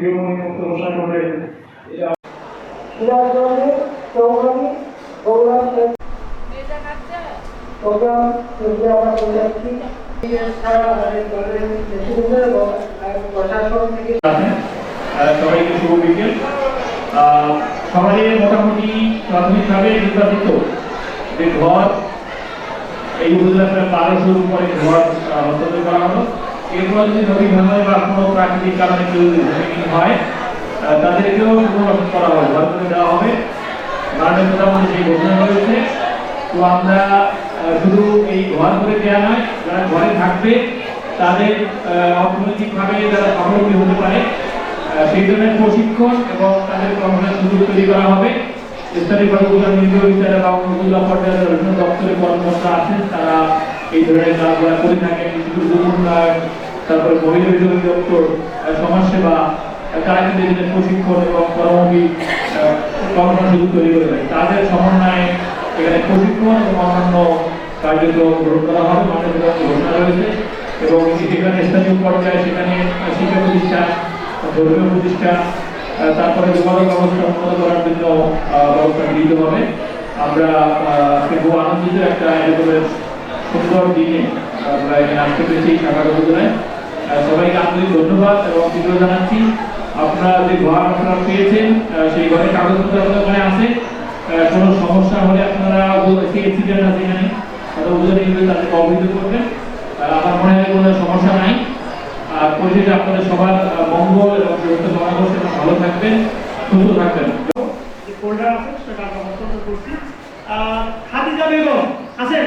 গৃহমণি আহ, সবাইকে শুভ বিকেল সমাজে মোটামুটি প্রাথমিকভাবে নির্বাচিত যে ঘর এই উপজেলা প্রায় বারোশোর উপরে ঘর হস্তান্তর করা হলো। এরপর যদি নদী ভাঙনে বা কোনো প্রাকৃতিক কারণে কেউ ভূমিহীন হয় তাদেরকেও পুনর্বাসন করা হবে ঘর করে দেওয়া হবে। মাননীয় প্রধানমন্ত্রী সেই ঘোষণা করেছে তো আমরা শুধু এই ঘর করে দেওয়া নয়, যারা ঘরে থাকবে, তাদের অর্থনৈতিকভাবে যারা স্বাবলম্বী হতে পারে। সেই ধরনের প্রশিক্ষণ এবং তাদের কর্মসংস্থান সুযোগ তৈরি করা হবে। স্থানীয়ভাবে উপজেলা নির্বাহী বিচার এবং উপজেলা পর্যায়ে বিভিন্ন দপ্তরে কর্মকর্তা আছেন, তারা এই ধরনের কাজগুলো করে থাকেন উন্নয়ন তারপরে মহিলা বিদ্যুৎ দপ্তর সমাজসেবা তারা কিন্তু ধরনের প্রশিক্ষণ এবং কর্মসংস্থান সুযোগ তৈরি করে দেয় তাদের সমন্বয়ে এখানে প্রশিক্ষণ এবং অন্যান্য কার্যক্রম গ্রহণ করা হবে মাননীয় ঘোষণা রয়েছে এবং সেখানে স্থানীয় পর্যায়ে সেখানে শিক্ষা প্রতিষ্ঠান, ধর্মীয় প্রতিষ্ঠান তারপরে যোগাযোগ ব্যবস্থা উন্নত করার জন্য ব্যবস্থা গৃহীত হবে। আমরা বহু আনন্দিত একটা এরকমের সুন্দর দিনে আমরা এখানে আসতে পেরেছি ঢাকা উপজেলায় সবাইকে আন্তরিক ধন্যবাদ এবং কৃতজ্ঞ জানাচ্ছি। আপনারা যে ঘর আপনারা পেয়েছেন সেই ঘরের কাগজপত্র আপনাদের ওখানে আছে। কোনো সমস্যা হলে আপনারা এক্সিডেন্ট আছে এখানে তারা উপজেলা নিয়ে তাদেরকে অবহিত করবেন। আমার মনে হয় কোনো সমস্যা নাই। আর পরিশেষে আপনাদের সবার মঙ্গল এবং সুস্থ কামনা করছি ভালো থাকবেন সুস্থ থাকবেন। ফোল্ডার আছে, সেটা আমরা করছি। আর খাদিজা বেগম, আছেন?